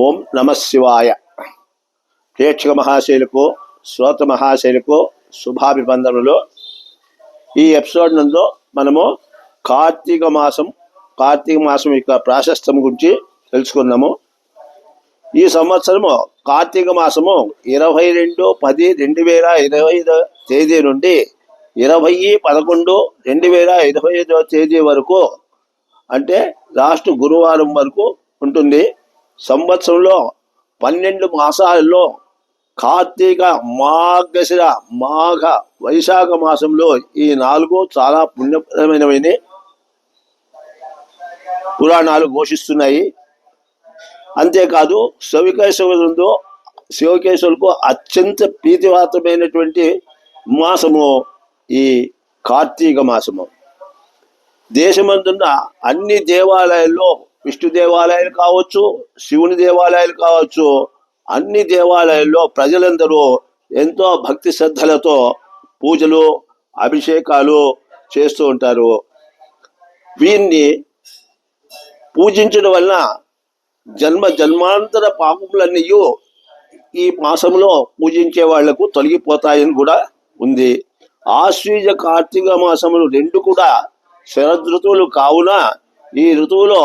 ఓం నమ శివాయ. ప్రేక్షక మహాశైలకు శ్రోత మహాశైలకు శుభాభిబంధనలు ఈ ఎపిసోడ్ నందు మనము కార్తీక మాసం కార్తీక మాసం యొక్క ప్రాశస్త్యం గురించి తెలుసుకుందాము. ఈ సంవత్సరము కార్తీక మాసము ఇరవై రెండు పది రెండు వేల ఇరవై ఐదో తేదీ నుండి ఇరవై పదకొండు రెండు వేల ఇరవై ఐదో తేదీ వరకు అంటే లాస్ట్ గురువారం వరకు ఉంటుంది. సంవత్సరంలో పన్నెండు మాసాలలో కార్తీక మాఘశిర మాఘ వైశాఖ మాసంలో ఈ నాలుగు చాలా పుణ్యప్రదమైనవి పురాణాలు ఘోషిస్తున్నాయి. అంతేకాదు శివకేశవులందు శివకేశవులకు అత్యంత ప్రీతిపాత్రమైనటువంటి మాసము ఈ కార్తీక మాసము. దేశమందున్న అన్ని దేవాలయాల్లో విష్ణు దేవాలయాలు కావచ్చు శివుని దేవాలయాలు కావచ్చు అన్ని దేవాలయాల్లో ప్రజలందరూ ఎంతో భక్తి శ్రద్ధలతో పూజలు అభిషేకాలు చేస్తూ ఉంటారు. వీరిని పూజించడం వలన జన్మ జన్మాంతర పాపములన్నీ ఈ మాసంలో పూజించే వాళ్ళకు తొలగిపోతాయని కూడా ఉంది. ఆశ్వీజ కార్తీక మాసములు రెండు కూడా శరదృతువులు కావున ఈ ఋతువులో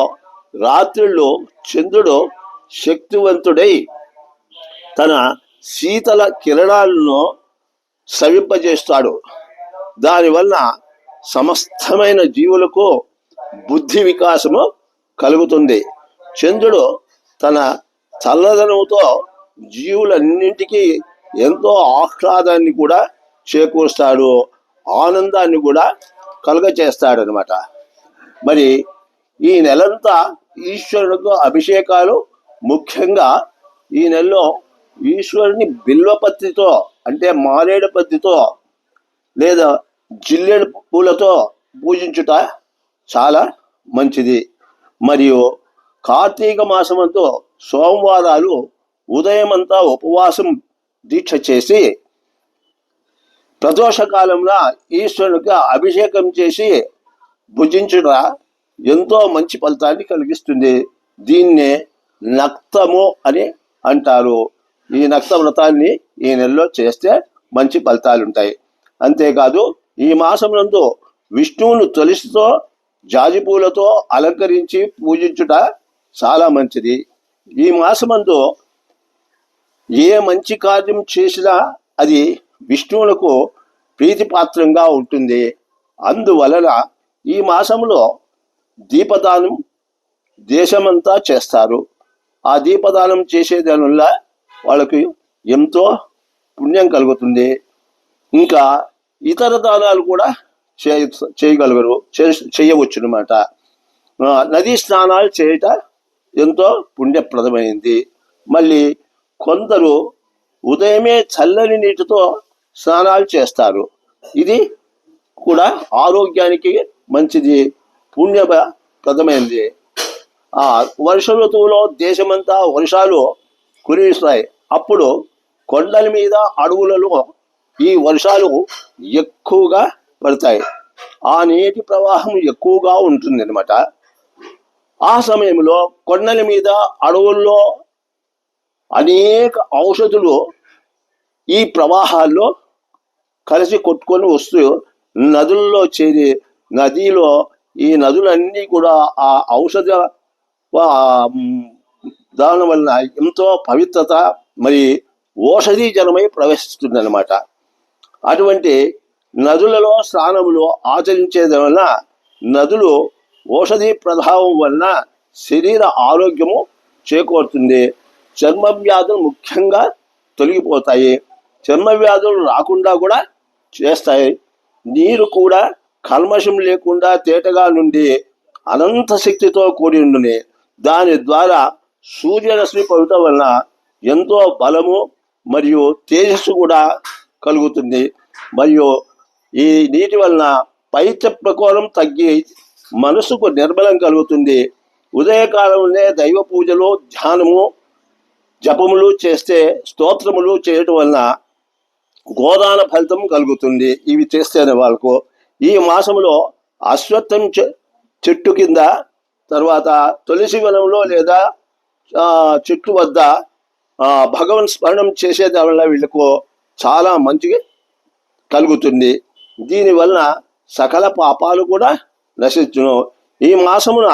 రాత్రిలో చంద్రుడు శక్తివంతుడై తన శీతల కిరణాలను సవింపజేస్తాడు దానివల్ల సమస్తమైన జీవులకు బుద్ధి వికాసము కలుగుతుంది. చంద్రుడు తన చల్లదనంతో జీవులన్నింటికీ ఎంతో ఆహ్లాదాన్ని కూడా చేకూరుస్తాడు. ఆనందాన్ని కూడా కలుగచేస్తాడనమాట మరి ఈ నెలంతా ఈశ్వరుడితో అభిషేకాలు. ముఖ్యంగా ఈ నెలలో ఈశ్వరుని బిల్వపత్తితో అంటే మారేడు పత్తితో లేదా జిల్లెడు పూలతో పూజించుట చాలా మంచిది. మరియు కార్తీక మాసమంతో సోమవారాలు ఉదయమంతా ఉపవాసం దీక్ష చేసి ప్రదోష కాలంలో ఈశ్వరునికి అభిషేకం చేసి భుజించుట ఎంతో మంచి ఫలితాన్ని కలిగిస్తుంది. దీన్నే నక్తము అని అంటారు. ఈ నక్త వ్రతాన్ని ఈ నెలలో చేస్తే మంచి ఫలితాలు ఉంటాయి. అంతేకాదు ఈ మాసం నందు విష్ణువును తొలిసితో జాజి పూలతో అలంకరించి పూజించుట చాలా మంచిది. ఈ మాసమందు ఏ మంచి కార్యం చేసినా అది విష్ణువులకు ప్రీతిపాత్రంగా ఉంటుంది. అందువలన ఈ మాసంలో దీపదానం దేశమంతా చేస్తారు. ఆ దీపదానం చేసేదాని వల్ల వాళ్ళకి ఎంతో పుణ్యం కలుగుతుంది. ఇంకా ఇతర దానాలు కూడా చేయ చేయగలగరు చేయవచ్చు అనమాట నదీ స్నానాలు చేయట ఎంతో పుణ్యప్రదమైంది. మళ్ళీ కొందరు ఉదయమే చల్లని నీటితో స్నానాలు చేస్తారు. ఇది కూడా ఆరోగ్యానికి మంచిది. పుణ్యప్రదమైంది ఆ వర్ష ఋతువులో దేశమంతా వర్షాలు కురిస్తాయి. అప్పుడు కొండల మీద అడవులలో ఈ వర్షాలు ఎక్కువగా పడతాయి. ఆ నీటి ప్రవాహం ఎక్కువగా ఉంటుంది అనమాట ఆ సమయంలో కొండల మీద అడవుల్లో అనేక ఔషధులు ఈ ప్రవాహాల్లో కలిసి కొట్టుకొని వస్తూ నదుల్లో చేరి నదిలో ఈ నదులన్నీ కూడా ఆ ఔషధ దాని వలన ఎంతో పవిత్రత మరి ఓషధీ జనమై ప్రవేశిస్తుంది అటువంటి నదులలో స్నానములు ఆచరించేది వలన నదులు ఓషధీ ప్రభావం వలన శరీర ఆరోగ్యము చేకూరుతుంది. చర్మ వ్యాధులు ముఖ్యంగా తొలగిపోతాయి. చర్మ వ్యాధులు రాకుండా కూడా చేస్తాయి. నీరు కూడా కల్మషం లేకుండా తేటగా నుండి అనంత శక్తితో కూడి ఉండుని దాని ద్వారా సూర్యరశ్మి పడటం వలన ఎంతో బలము మరియు తేజస్సు కూడా కలుగుతుంది. మరియు ఈ నీటి వలన పైత్య ప్రకోణం తగ్గి మనసుకు నిర్మలం కలుగుతుంది. ఉదయకాలంలోనే దైవ పూజలు ధ్యానము జపములు చేస్తే స్తోత్రములు చేయటం వలన గోదాన ఫలితం కలుగుతుంది. ఇవి చేస్తేనే వాళ్ళకు ఈ మాసంలో అశ్వత్థం చెట్టు కింద తర్వాత తులసి వనంలో లేదా చెట్టు వద్ద భగవన్ స్మరణం చేసేది వల్ల వీళ్ళకు చాలా మంచి కలుగుతుంది. దీనివలన సకల పాపాలు కూడా నశించును. ఈ మాసమున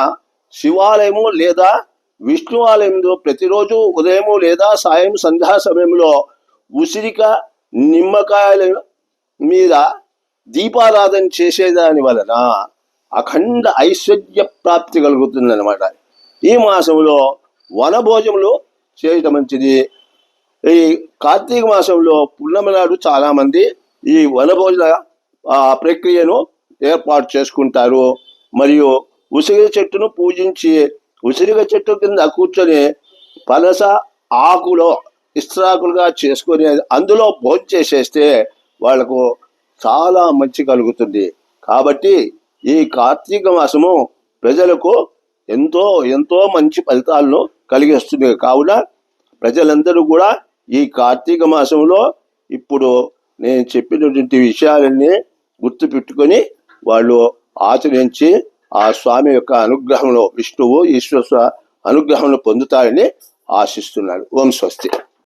శివాలయము లేదా విష్ణు ఆలయంలో ప్రతిరోజు ఉదయము లేదా సాయం సంధ్యా సమయంలో ఉసిరిక నిమ్మకాయల మీద దీపారాధన చేసేదాని వలన అఖండ ఐశ్వర్య ప్రాప్తి కలుగుతుందన్నమాట. ఈ మాసంలో వనభోజములు చేయటం మంచిది. ఈ కార్తీక మాసంలో పున్నమి నాడు చాలామంది ఈ వనభోజన ప్రక్రియను ఏర్పాటు చేసుకుంటారు. మరియు ఉసిరిగ చెట్టును పూజించి ఉసిరిగ చెట్టు కింద కూర్చొని పనస ఆకులో ఇస్త్రాకులుగా చేసుకొని అందులో భోజనం చేసేస్తే వాళ్ళకు చాలా మంచి కలుగుతుంది. కాబట్టి ఈ కార్తీక మాసము ప్రజలకు ఎంతో ఎంతో మంచి ఫలితాలను కలిగిస్తుంది. కావున ప్రజలందరూ కూడా ఈ కార్తీక మాసంలో ఇప్పుడు నేను చెప్పినటువంటి విషయాలన్నీ గుర్తు పెట్టుకొని వాళ్ళు ఆచరించి ఆ స్వామి యొక్క అనుగ్రహంలో విష్ణువు ఈశ్వర స్వ- అనుగ్రహంలో పొందుతారని ఆశిస్తున్నాను. ఓం స్వస్తి.